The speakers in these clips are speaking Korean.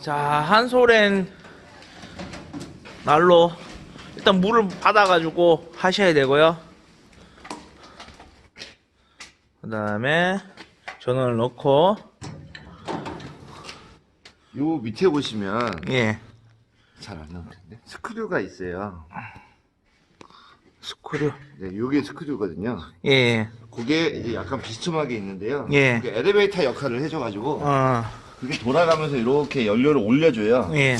자, 한솔엔 날로 일단 물을 받아가지고 하셔야 되고요. 그 다음에 전원을 넣고, 요 밑에 보시면 예, 잘 안 나오는데 스크류가 있어요. 스크류. 네, 요게 스크류거든요. 예, 예. 그게 이제 약간 비스듬하게 있는데요. 예. 그게 엘리베이터 역할을 해줘가지고 어, 그게 돌아가면서 이렇게 연료를 올려줘요. 예,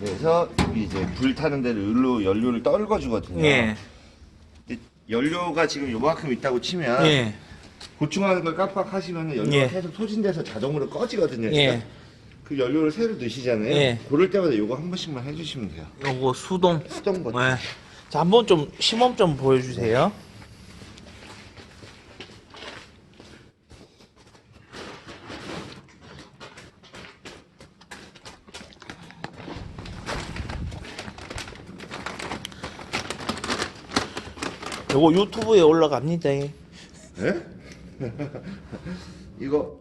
그래서 이제 불 타는 데를 일로 연료를 떨궈 주거든요. 예, 근데 연료가 지금 요만큼 있다고 치면 예, 보충하는 걸 깜빡하시면 연료가 예. 계속 소진돼서 자동으로 꺼지거든요. 예. 그 연료를 새로 넣으시잖아요. 예. 그럴 때마다 요거 한 번씩만 해주시면 돼요. 요거 수동. 수동 버튼. 네. 자, 한번 좀 시범 좀 보여주세요. 요거 유튜브에 올라갑니다. 예. 예? 이거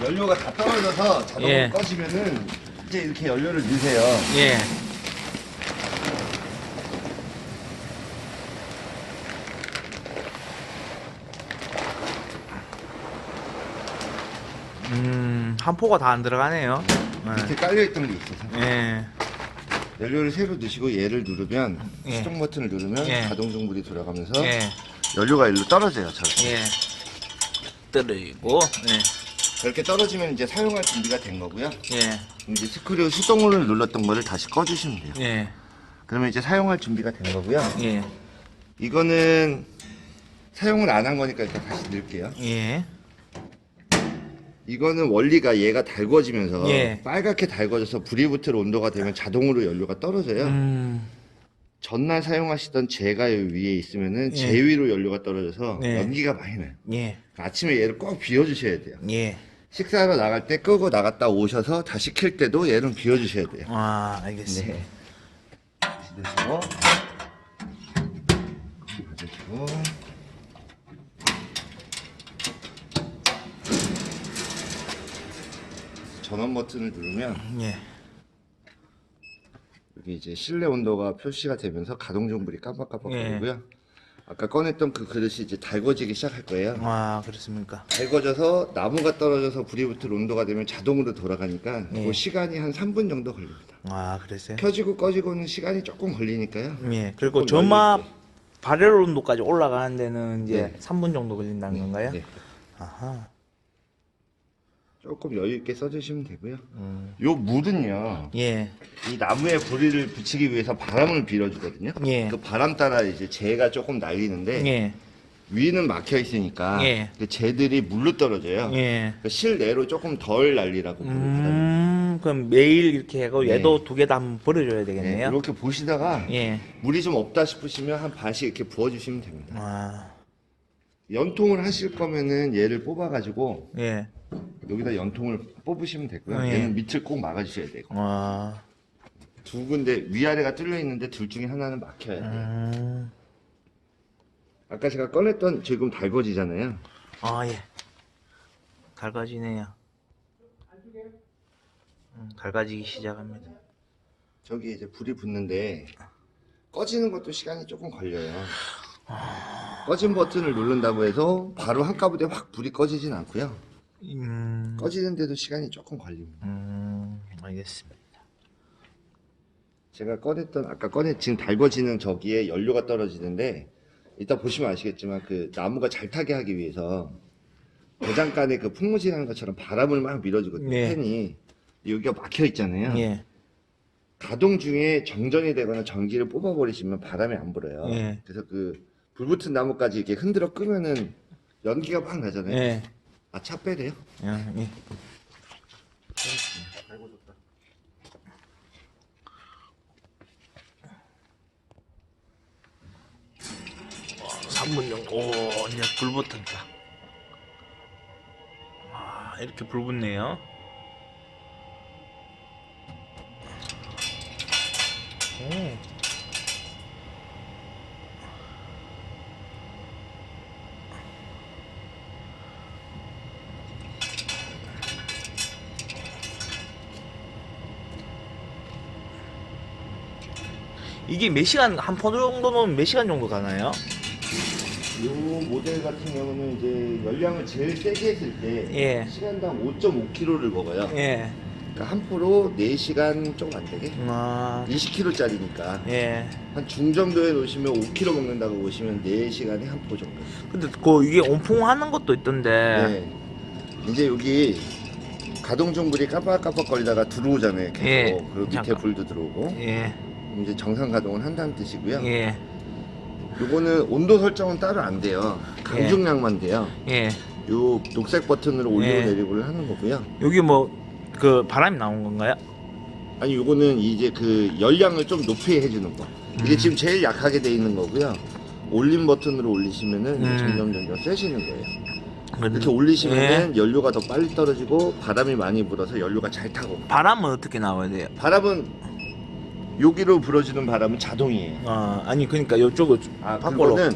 연료가 다 떨어져서 자동으로 예. 꺼지면은 이제 이렇게 연료를 넣으세요. 예. 음, 한 포가 다 안 들어가네요. 밑에 깔려있던 게 있어서 예. 연료를 새로 넣으시고 얘를 누르면 예. 수동 버튼을 누르면 예. 자동 정불이 돌아가면서 예. 연료가 일로 떨어져요. 저렇게. 예. 떨어지고, 예. 저렇게 떨어지면 이제 사용할 준비가 된 거고요. 예. 이제 스크류 수동으로 눌렀던 거를 다시 꺼주시면 돼요. 예. 그러면 이제 사용할 준비가 된 거고요. 예. 이거는 사용을 안 한 거니까 일단 다시 넣을게요. 예. 이거는 원리가 얘가 달궈지면서 예. 빨갛게 달궈져서 불이 붙을 온도가 되면 자동으로 연료가 떨어져요. 음, 전날 사용하시던 재가 여기 위에 있으면은 예. 재 위로 연료가 떨어져서 예. 연기가 많이 나요. 예. 아침에 얘를 꼭 비워주셔야 돼요. 예. 식사하러 나갈 때 끄고 나갔다 오셔서 다시 킬 때도 얘는 비워주셔야 돼요. 아, 알겠습니다. 네. 전원 버튼을 누르면 예. 여기 이제 실내 온도가 표시가 되면서 가동 정불이 깜빡깜빡거리고요. 아까 꺼냈던 그 그릇이 이제 달궈지기 시작할 거예요. 아, 그렇습니까? 달궈져서 나무가 떨어져서 불이 붙을 온도가 되면 자동으로 돌아가니까 예. 그 시간이 한 3분 정도 걸립니다. 아, 그랬어요? 켜지고 꺼지고는 시간이 조금 걸리니까요. 예. 그리고 조금 점압 열릴 때. 발열 온도까지 올라가는 데는 이제 네. 3분 정도 걸린다는 건가요? 네. 아하. 조금 여유 있게 써주시면 되고요. 음. 요 물은요, 예. 이 나무에 불을 붙이기 위해서 바람을 빌어주거든요. 예. 그 바람 따라 이제 재가 조금 날리는데 예. 위는 막혀 있으니까 예. 그 재들이 물로 떨어져요. 예. 그 실내로 조금 덜 날리라고. 음, 그럼 매일 이렇게 하고 네. 얘도 두개 다 한번 버려줘야 네, 되겠네요. 이렇게 보시다가 예. 물이 좀 없다 싶으시면 한 반씩 이렇게 부어주시면 됩니다. 아, 연통을 하실 거면은 얘를 뽑아가지고 예. 여기다 연통을 뽑으시면 되고요. 아, 예. 얘는 밑을 꼭 막아주셔야 되고. 아, 두 군데 위아래가 뚫려 있는데 둘 중에 하나는 막혀야 돼요. 음, 아까 제가 꺼냈던 지금 달궈지잖아요. 아, 예. 달가지네요. 음, 달가지기 시작합니다. 저기 이제 불이 붙는데 꺼지는 것도 시간이 조금 걸려요. 꺼진 버튼을 누른다고 해서 바로 한꺼번에 확 불이 꺼지진 않고요. 음, 꺼지는데도 시간이 조금 걸립니다. 음, 알겠습니다. 제가 꺼냈던 아까 꺼내 지금 달궈지는 저기에 연료가 떨어지는데 이따 보시면 아시겠지만 그 나무가 잘 타게 하기 위해서 대장간에 그 풍무진하는 것처럼 바람을 막 밀어주거든요. 네. 팬이 여기가 막혀 있잖아요. 예. 가동 중에 정전이 되거나 전기를 뽑아버리시면 바람이 안 불어요. 예. 그래서 그 불붙은 나무까지 이렇게 흔들어 끄면은 연기가 막 나잖아요. 예. 아, 차 빼래요? 야, 예. 달궈졌다. 삼분 정도. 오, 이제 불 붙었다. 아, 이렇게 불 붙네요. 이게 몇 시간 한포 정도 넣으면 몇 시간 정도 가나요? 이 모델 같은 경우는 이제 열량을 제일 세게 했을 때 예. 시간당 5.5kg를 먹어요. 예. 그러니까 한 포로 4시간 좀 안 되게 아, 20kg짜리니까 예. 한 중 정도에 놓으시면 5kg 먹는다고 보시면 4시간에 한 포 정도. 근데 그 이게 온풍하는 것도 있던데. 네. 이제 여기 가동 중불이 깜빡깜빡 거리다가 들어오잖아요. 계속. 예. 그리고 밑에 잠깐. 불도 들어오고. 예. 이제 정상 가동을 한다는 뜻이고요. 예. 요거는 온도 설정은 따로 안 돼요. 강중량만 돼요. 예. 요 녹색 버튼으로 올리고 예. 내리고를 하는 거고요. 여기 뭐 그 바람이 나온 건가요? 아니 요거는 이제 그 열량을 좀 높이 해주는 거. 이게 음. 지금 제일 약하게 돼 있는 거고요. 올림 버튼으로 올리시면은 음. 점점 점점 세지는 거예요. 그 이렇게 올리시면은 연료가 더 빨리 떨어지고 바람이 많이 불어서 연료가 잘 타고. 바람은 어떻게 나와야 돼요? 바람은 여기로 불어주는 바람은 자동이에요. 아 아니 그러니까 이쪽을 아, 밖으로. 그거는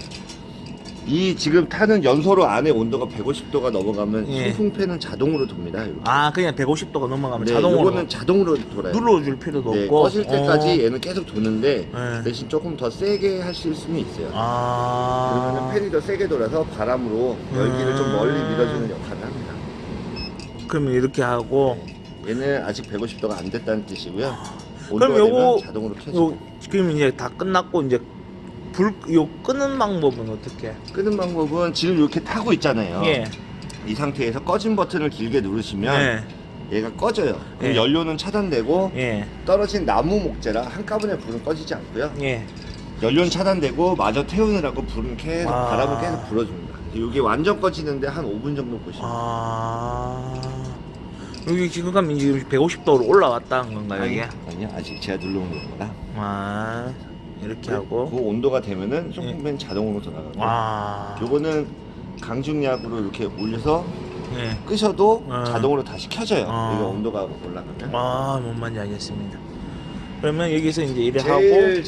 이 지금 타는 연소로 안에 온도가 150도가 넘어가면 예. 송풍팬은 자동으로 돕니다. 이렇게. 아 그냥 150도가 넘어가면 네, 자동으로 이거는 자동으로 돌아요. 눌러줄 필요도 네, 없고. 꺼질 때까지 어. 얘는 계속 도는데 네. 대신 조금 더 세게 하실 수는 있어요. 아. 그러면 팬이 더 세게 돌아서 바람으로 열기를 좀 음. 멀리 밀어주는 역할을 합니다. 그러면 이렇게 하고. 얘는 아직 150도가 안 됐다는 뜻이고요. 그럼 요거 자동으로 켜지고 요 지금 이제 다 끝났고 이제 불 요 끄는 방법은 어떻게? 끄는 방법은 지금 이렇게 타고 있잖아요. 예. 이 상태에서 꺼진 버튼을 길게 누르시면 예. 얘가 꺼져요. 그럼 예. 연료는 차단되고 예. 떨어진 나무 목재라 한꺼번에 불은 꺼지지 않고요. 예. 연료는 차단되고 마저 태우느라고 불은 계속 아. 바람을 계속 불어줍니다. 이게 완전 꺼지는데 한 5분 정도 보시면 아. 여기 지금 가면 지금 150도로 올라왔다는 건가요, 이게? 아니요 아직 제가 눌러온 겁니다. 아. 이렇게 하고. 그 온도가 되면은 송풍팬 자동으로 돌아가고 아. 요거는 강중약으로 이렇게 올려서 예. 끄셔도 아. 자동으로 다시 켜져요. 아. 이게 온도가 올라가면. 아, 뭔 말인지 알겠습니다. 그러면 여기서 이제 일을 제일 하고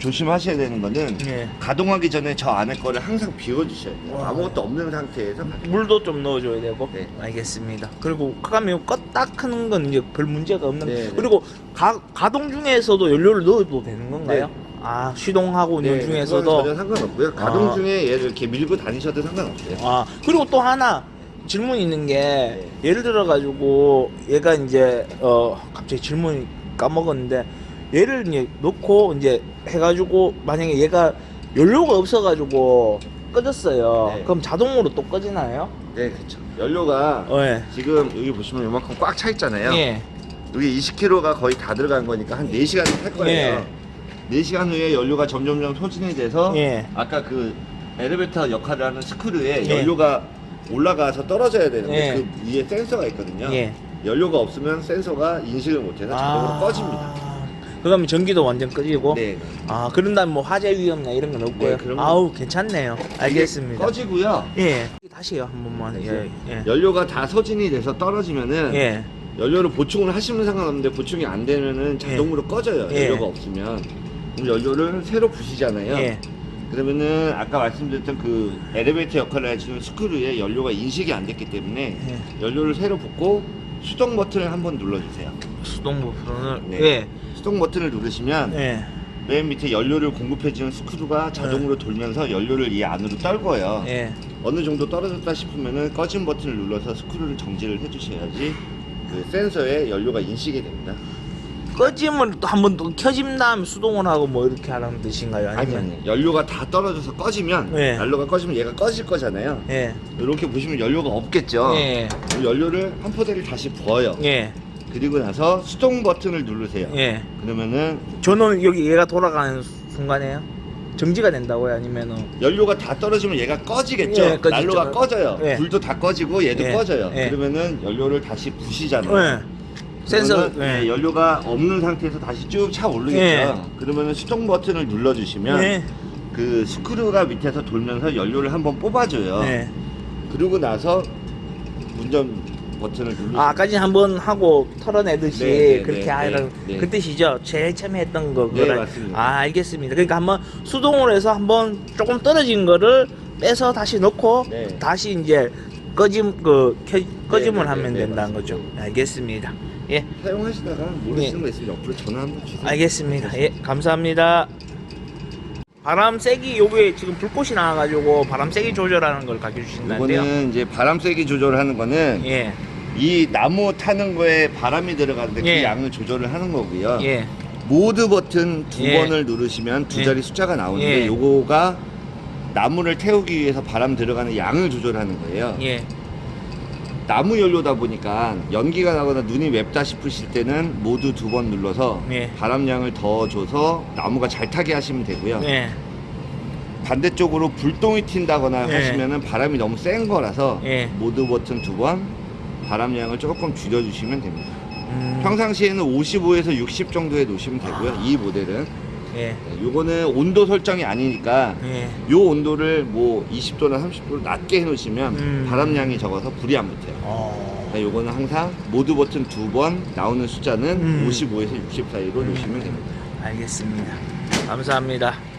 조심하셔야 되는 거는 예. 가동하기 전에 저 안에 거를 항상 비워주셔야 돼요. 와. 아무것도 없는 상태에서 물도 좀 넣어줘야 되고 네. 알겠습니다. 그리고 그러면 껐다 크는 건 이제 별 문제가 없는. 네, 네. 그리고 가, 가동 중에서도 연료를 넣어도 되는 건가요? 네. 아 시동하고 있는 네, 중에서도 전혀 상관없고요. 가동 아. 중에 얘를 이렇게 밀고 다니셔도 상관없어요. 아 그리고 또 하나 질문 있는 게 예를 들어 가지고 얘가 이제 어 갑자기 질문 까먹었는데 얘를 이제 넣고 이제 해가지고 만약에 얘가 연료가 없어가지고 꺼졌어요. 네. 그럼 자동으로 또 꺼지나요? 네, 그렇죠. 연료가 어, 예. 지금 여기 보시면 이만큼 꽉 차 있잖아요. 예. 여기 20kg가 거의 다 들어간 거니까 한 4시간이 탈 거예요. 4시간 후에 연료가 점점점 소진이 돼서 예. 아까 그 엘리베이터 역할을 하는 스크류에 예. 연료가 올라가서 떨어져야 되는데 예. 그 위에 센서가 있거든요. 예. 연료가 없으면 센서가 인식을 못해서 자동으로 꺼집니다. 그러면 전기도 완전 꺼지고. 네. 아 그런 다음 뭐 화재 위험이나 이런 건 없고요. 네, 그런 건 아우 괜찮네요. 알겠습니다. 꺼지고요. 예. 다시요 한 번만. 예. 예. 연료가 다 소진이 돼서 떨어지면은 예. 연료를 보충을 하시면 상관없는데 보충이 안 되면은 자동으로 꺼져요. 예. 연료가 없으면. 그럼 연료를 새로 부시잖아요. 예. 그러면은 아까 말씀드렸던 그 엘리베이터 역할을 해주는 스크류에 연료가 인식이 안 됐기 때문에 예. 연료를 새로 붓고 수동 버튼을 한번 눌러주세요. 수동 부분을 네. 예. 수동 버튼을 누르시면 예. 맨 밑에 연료를 공급해주는 스크류가 자동으로 돌면서 연료를 이 안으로 떨궈요. 예. 어느 정도 떨어졌다 싶으면은 꺼진 버튼을 눌러서 스크류를 정지를 해주셔야지 그 센서에 연료가 인식이 됩니다. 꺼짐을 또한번또 켜진 다음 수동을 하고 뭐 이렇게 하라는 뜻인가요? 아니 아니면 아니 연료가 다 떨어져서 꺼지면 네. 연료가 꺼지면 얘가 꺼질 거잖아요. 예. 이렇게 보시면 연료가 없겠죠. 예. 연료를 한 포대를 다시 부어요. 예. 그리고 나서 수동 버튼을 누르세요. 예. 그러면은 저는 여기 얘가 돌아가는 순간에요. 정지가 된다고요? 아니면은 연료가 다 떨어지면 얘가 꺼지겠죠. 예, 꺼지죠. 난로가 꺼져요. 예. 불도 다 꺼지고 얘도 예, 꺼져요. 예. 그러면은 연료를 다시 부시잖아요. 예. 센서 그러면은, 예. 예, 연료가 없는 상태에서 다시 쭉 차 오르겠죠. 예. 그러면은 수동 버튼을 눌러주시면 예. 그 스크류가 밑에서 돌면서 연료를 한번 뽑아줘요. 예. 그러고 나서 운전 버튼을 누르시면 아, 아까 전에 한번 하고 털어내듯이 네, 네, 그렇게 네, 하는 네, 네. 그 뜻이죠. 제일 처음에 했던 거. 네, 그거를. 맞습니다. 아, 알겠습니다. 그러니까 한번 수동으로 해서 한번 조금 떨어진 거를 빼서 다시 넣고 네. 다시 이제 꺼짐 그 켜, 꺼짐을 네, 네, 하면 네, 된다는 맞습니다. 거죠. 알겠습니다. 예, 사용하시다가 모르시는 거 있으면 옆으로 전화 한번 주세요. 알겠습니다. 예, 감사합니다. 바람 세기 요게 지금 불꽃이 나와가지고 바람 세기 조절하는 걸 가르쳐 주신다는데요. 이거는 이제 바람 세기 조절하는 거는 예, 이 나무 타는 거에 바람이 들어가는데 예. 그 양을 조절을 하는 거고요. 예, 모드 버튼 두 예. 번을 누르시면 두 예. 자리 숫자가 나오는데 예. 요거가 나무를 태우기 위해서 바람 들어가는 양을 조절하는 거예요. 예, 나무 연료다 보니까 연기가 나거나 눈이 맵다 싶으실 때는 모두 두 번 눌러서 예. 바람량을 더 줘서 나무가 잘 타게 하시면 되고요. 예, 반대쪽으로 불똥이 튄다거나 예. 하시면은 바람이 너무 센 거라서 예. 모드 버튼 두 번 바람량을 조금 줄여주시면 됩니다. 음, 평상시에는 55에서 60 정도에 놓으시면 되고요. 이 모델은 예, 네, 요거는 온도 설정이 아니니까 예, 요 온도를 뭐 20도나 30도로 낮게 해놓으시면 음. 바람량이 적어서 불이 안 붙어요. 어, 네, 요거는 항상 모드 버튼 두 번 나오는 숫자는 음. 55에서 60 사이로 놓으시면 됩니다. 알겠습니다. 감사합니다. 예.